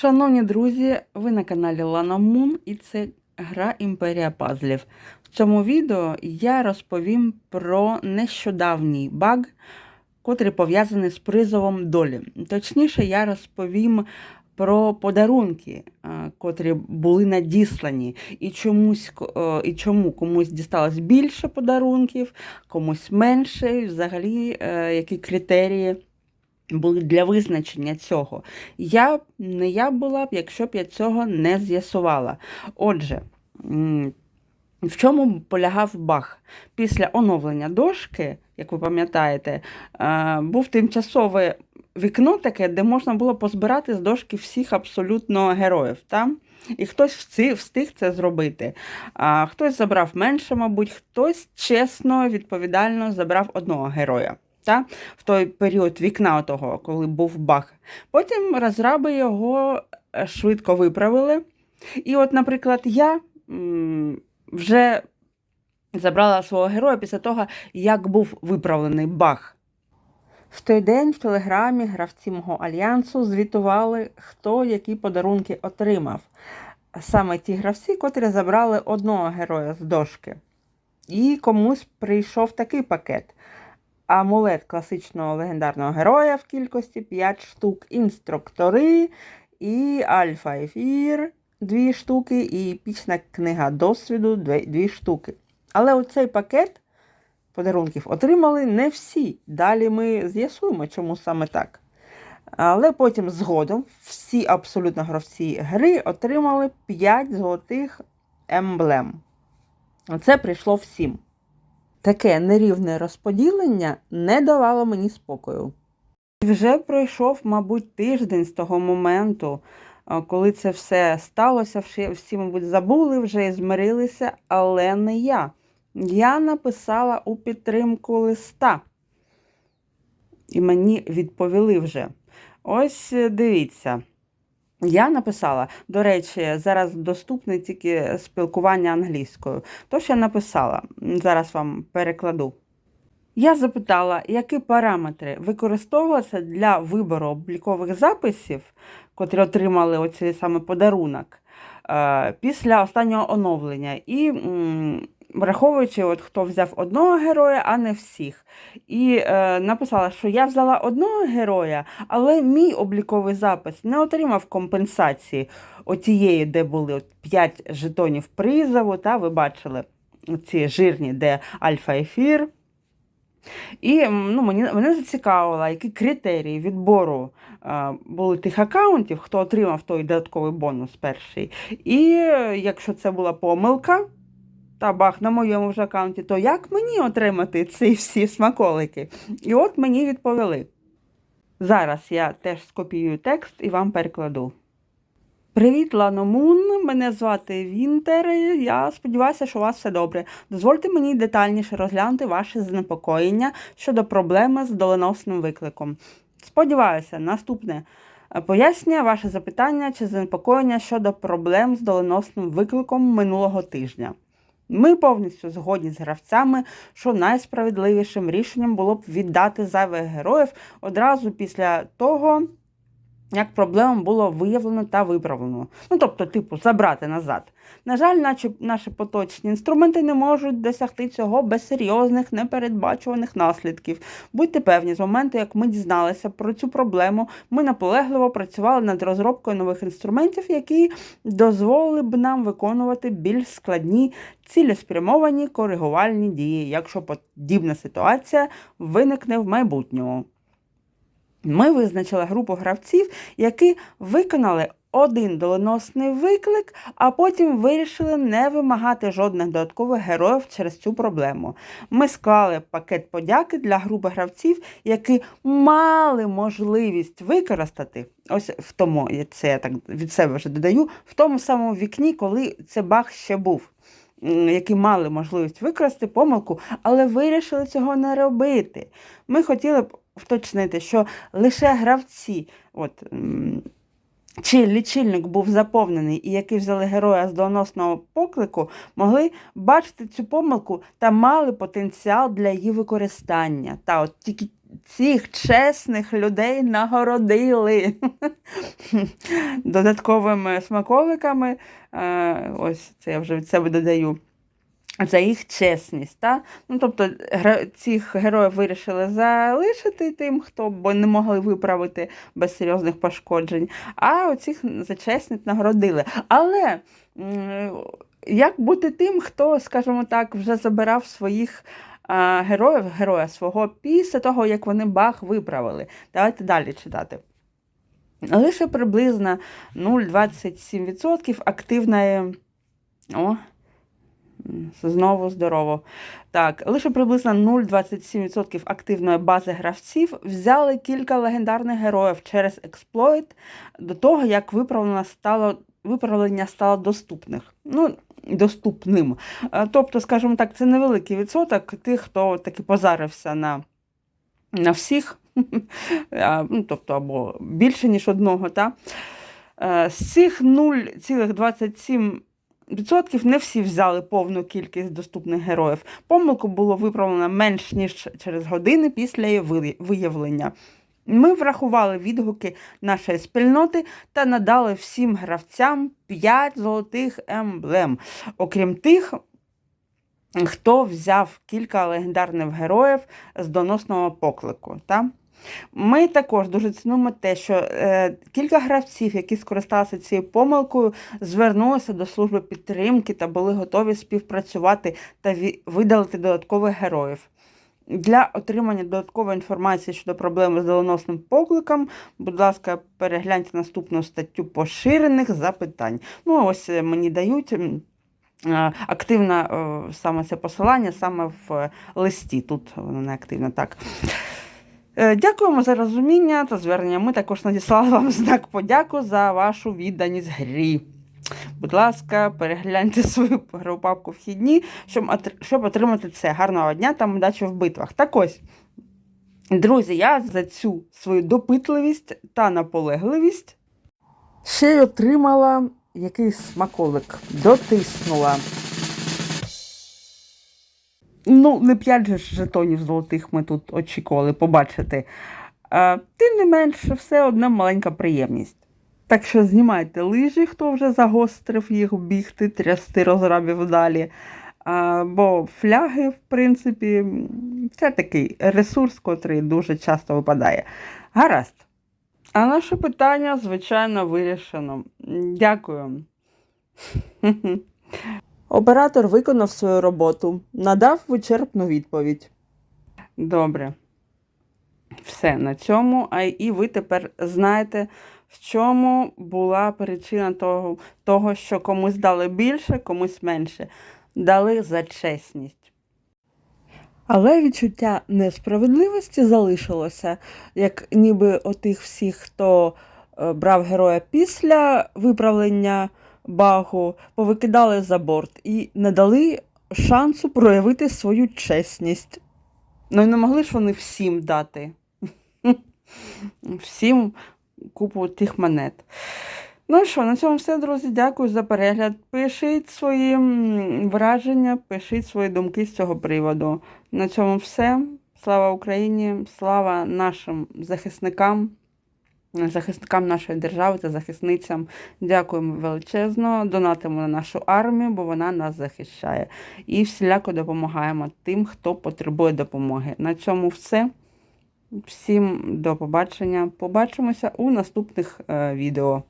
Шановні друзі, ви на каналі Lana Moon і це гра Імперія Пазлів. В цьому відео я розповім про нещодавній баг, котрий пов'язаний з призовом долі. Точніше, я розповім про подарунки, е, котрі були надіслані, і, чомусь, е, і чому комусь дісталось більше подарунків, комусь менше, і взагалі, е, які критерії були для визначення цього. Я не я була б, якщо б я цього не з'ясувала. Отже, в чому полягав баг? Після оновлення дошки, як ви пам'ятаєте, е, був тимчасове вікно таке, де можна було позбирати з дошки всіх абсолютно героїв. Та? І хтось встиг це зробити. А хтось забрав менше, мабуть, хтось чесно, відповідально забрав одного героя. Та? В той період вікна того, коли був баг. Потім розраби його е, швидко виправили. І от, наприклад, я вже забрала свого героя після того, як був виправлений баг. В той день в телеграмі гравці мого альянсу звітували, хто які подарунки отримав. Саме ті гравці, котрі забрали одного героя з дошки. І комусь прийшов такий пакет. Амулет класичного легендарного героя в кількості 5 штук, інструктори і альфа-ефір 2 штуки, і епічна книга досвіду 2 штуки. Але оцей пакет подарунків отримали не всі. Далі ми з'ясуємо, чому саме так. Але потім згодом всі абсолютно гравці гри отримали 5 золотих емблем. Це прийшло всім. Таке нерівне розподілення не давало мені спокою. Вже пройшов, мабуть, тиждень з того моменту, коли це все сталося, всі, всі, мабуть, забули вже і змирилися, але не я. Я написала у підтримку листа. І мені відповіли вже. Ось е, дивіться. Я написала, до речі, зараз доступне тільки спілкування англійською. Тож я написала, зараз вам перекладу. Я запитала, які параметри використовувалися для вибору облікових записів, котрі отримали оцей саме подарунок е, після останнього оновлення. І враховуючи, от, хто взяв одного героя, а не всіх. І е, написала, що я взяла одного героя, але мій обліковий запис не отримав компенсації отієї, де були от 5 жетонів призову, та ви бачили ці жирні, де альфа-ефір. І ну, мені, мене зацікавило, які критерії відбору е, були тих аккаунтів, хто отримав той додатковий бонус перший. І е, якщо це була помилка, та бах на моєму вже аккаунті, то як мені отримати ці всі смаколики? І от мені відповіли. Зараз я теж скопіюю текст і вам перекладу. Привіт, Лано Мун. Мене звати Вінтер. Я сподіваюся, що у вас все добре. Дозвольте мені детальніше розглянути ваше занепокоєння щодо проблеми з доленосним викликом. Сподіваюся, наступне пояснює ваше запитання чи занепокоєння щодо проблем з доленосним викликом минулого тижня. Ми повністю згодні з гравцями, що найсправедливішим рішенням було б віддати зайвих героїв одразу після того, як проблему було виявлено та виправлено. Ну, тобто, типу, забрати назад. На жаль, наче наші поточні інструменти не можуть досягти цього без серйозних непередбачуваних наслідків. Будьте певні, з моменту, як ми дізналися про цю проблему, ми наполегливо працювали над розробкою нових інструментів, які дозволили б нам виконувати більш складні цілеспрямовані коригувальні дії, якщо подібна ситуація виникне в майбутньому. Ми визначили групу гравців, які виконали один доленосний виклик, а потім вирішили не вимагати жодних додаткових героїв через цю проблему. Ми склали пакет подяки для групи гравців, які мали можливість використати. Ось в тому, це я так від себе вже додаю, в тому самому вікні, коли це баг ще був. Які мали можливість використати помилку, але вирішили цього не робити. Ми хотіли б вточнити, що лише гравці, от, чи лічильник був заповнений і які взяли героя з доносного поклику, могли бачити цю помилку та мали потенціал для її використання. Та от тільки цих чесних людей нагородили додатковими смаколиками. Е, Ось це я вже від себе додаю. За їх чесність. Та? Ну, тобто цих героїв вирішили залишити тим, хто бо не могли виправити без серйозних пошкоджень, а оцих за чесність нагородили. Але як бути тим, хто, скажімо так, вже забирав своїх героїв, героя свого після того, як вони баг виправили? Давайте далі читати. Лише приблизно 0,27% активної. О, знову здорово. Так, лише приблизно 0,27% активної бази гравців взяли кілька легендарних героїв через експлойт до того, як виправлення стало, виправлення стало доступних. Ну, доступним. Е, Тобто, скажімо так, це невеликий відсоток тих, хто таки позарився на, на всіх, ну, тобто або більше, ніж одного. Та? Е, З цих 0,27 Відсотків не всі взяли повну кількість доступних героїв. Помилку було виправлено менш ніж через години після її виявлення. Ми врахували відгуки нашої спільноти та надали всім гравцям 5 золотих емблем, окрім тих, хто взяв кілька легендарних героїв з доносного поклику. Та? Ми також дуже цінуємо те, що е, кілька гравців, які скористалися цією помилкою, звернулися до служби підтримки та були готові співпрацювати та видалити додаткових героїв. Для отримання додаткової інформації щодо проблеми з доленосним покликом, будь ласка, перегляньте наступну статтю поширених запитань. Ну, ось е, мені дають. е, Активне саме це посилання саме в е, листі. Тут воно не активно так. Е, Дякуємо за розуміння та звернення. Ми також надіслали вам знак подяку за вашу відданість грі. Будь ласка, перегляньте свою папку вхідні, щоб отримати це. Гарного дня та удачі в битвах. Так ось, друзі, я за цю свою допитливість та наполегливість ще й отримала якийсь смаколик. Дотиснула. Ну, не п'ять же жетонів золотих ми тут очікували побачити. А, тим не менше, все одна маленька приємність. Так що знімайте лижі, хто вже загострив їх бігти, трясти розрабів далі. А, бо фляги, в принципі, це такий ресурс, котрий дуже часто випадає. Гаразд. А наше питання, звичайно, вирішено. Дякую. Оператор виконав свою роботу, надав вичерпну відповідь. Добре. Все на цьому. А і ви тепер знаєте, в чому була причина того, того, що комусь дали більше, комусь менше. Дали за чесність. Але відчуття несправедливості залишилося, як ніби отих всіх, хто е, брав героя після виправлення багу, повикидали за борт і не дали шансу проявити свою чесність. Ну і не могли ж вони всім дати. Всім купу тих монет. Ну що, на цьому все, друзі. Дякую за перегляд. Пишіть свої враження, пишіть свої думки з цього приводу. На цьому все. Слава Україні, слава нашим захисникам, захисникам нашої держави та захисницям. Дякуємо величезно. Донатимо на нашу армію, бо вона нас захищає. І всіляко допомагаємо тим, хто потребує допомоги. На цьому все. Всім до побачення. Побачимося у наступних е, відео.